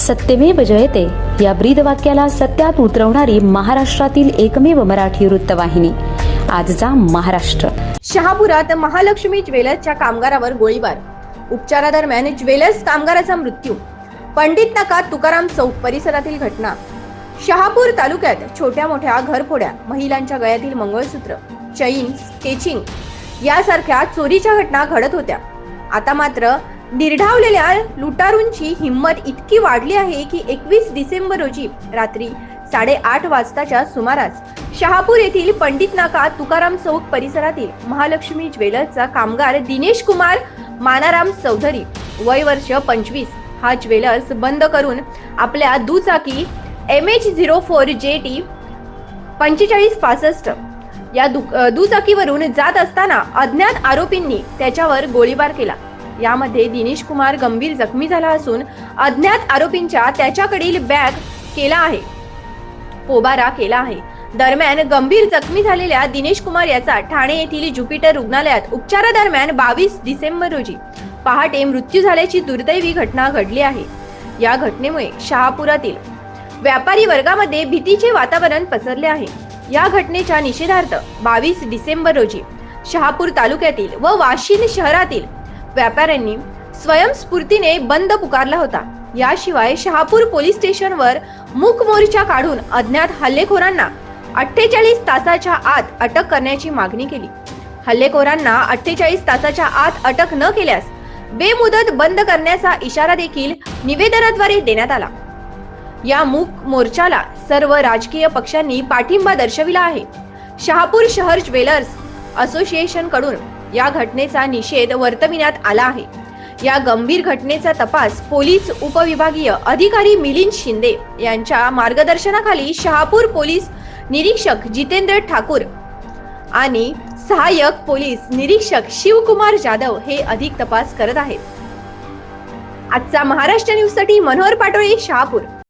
सत्यमेव जयते. या ब्रीद वाक्याला सत्यात उतरवणारी महाराष्ट्रातील एकमेव मराठी वृत्तवाहिनी. आजचा महाराष्ट्र. शहापुरात महालक्ष्मी ज्वेलर्सच्या कामगारावर गोळीबार. उपचारादरम्यान ज्वेलर्स कामगाराचा मृत्यू. पंडित नाका तुकाराम चौक परिसरातील घटना. शहापूर तालुक्यात छोट्या मोठ्या घरफोड्या महिलांच्या गळ्यातील मंगळसूत्र चैन स्केचिंग यासारख्या चोरीच्या घटना घडत होत्या. आता मात्र निर्ढावलेल्या लुटारूंची हिंमत इतकी वाढली आहे की एकवीस डिसेंबर रोजी रात्री साडेआठ वाजताच्या सुमारास शहापूर येथील पंडित नाका तुकाराम चौक परिसरातील महालक्ष्मी ज्वेलर्सचा कामगार दिनेश कुमार मानाराम चौधरी वय वर्ष पंचवीस हा ज्वेलर्स बंद करून आपल्या दुचाकी M H zero four J T पंचेचाळीस पासष्ट या दु दुचाकीवरून जात असताना अज्ञात आरोपींनी त्याच्यावर गोळीबार केला. यामध्ये दिनेश कुमार गंभीर जखमी झाला असून अज्ञात आरोपींच्या त्याच्याकडील बॅग केला आहे. पोबारा केला आहे. दरम्यान गंभीर जखमी झालेल्या दिनेश कुमार याचा ठाणे येथील ज्युपिटर रुग्णालयात उपचारादरम्यान बावीस डिसेंबर रोजी पहाटे मृत्यू झाल्याची दुर्दैवी घटना घडली आहे. या घटनेमुळे शहापुरातील व्यापारी वर्गामध्ये भीतीचे वातावरण पसरले आहे. या घटनेच्या निषेधार्थ बावीस डिसेंबर रोजी शहापूर तालुक्यातील व वाशिंद शहरातील व्यापाऱ्यांनी स्वयंस्फूर्तीने बंद पुकारला होता. याशिवाय शहापूर पोलीस स्टेशनवर मूक मोर्चा काढून अज्ञात हल्लेखोरांना अठ्ठेचाळीस तासाच्या आत अटक करण्याची मागणी केली. हल्लेखोरांना अठ्ठेचाळीस तासाच्या आत अटक न केल्यास बेमुदत बंद करण्याचा इशारा देखील निवेदनाद्वारे देण्यात आला. या मूक मोर्चाला सर्व राजकीय पक्षांनी पाठिंबा दर्शविला आहे. शहापूर शहर ज्वेलर्स असोसिएशनकडून या घटनेचा निषेध वर्तविण्यात आला आहे. या गंभीर घटनेचा तपास पोलीस उपविभागीय अधिकारी मिलिंद शिंदे यांच्या मार्गदर्शनाखाली शहापूर पोलीस निरीक्षक जितेंद्र ठाकूर आणि सहाय्यक पोलीस निरीक्षक शिवकुमार जाधव हे अधिक तपास करत आहेत. आजचा महाराष्ट्र न्यूजसाठी मनोहर पाटोळे शहापूर.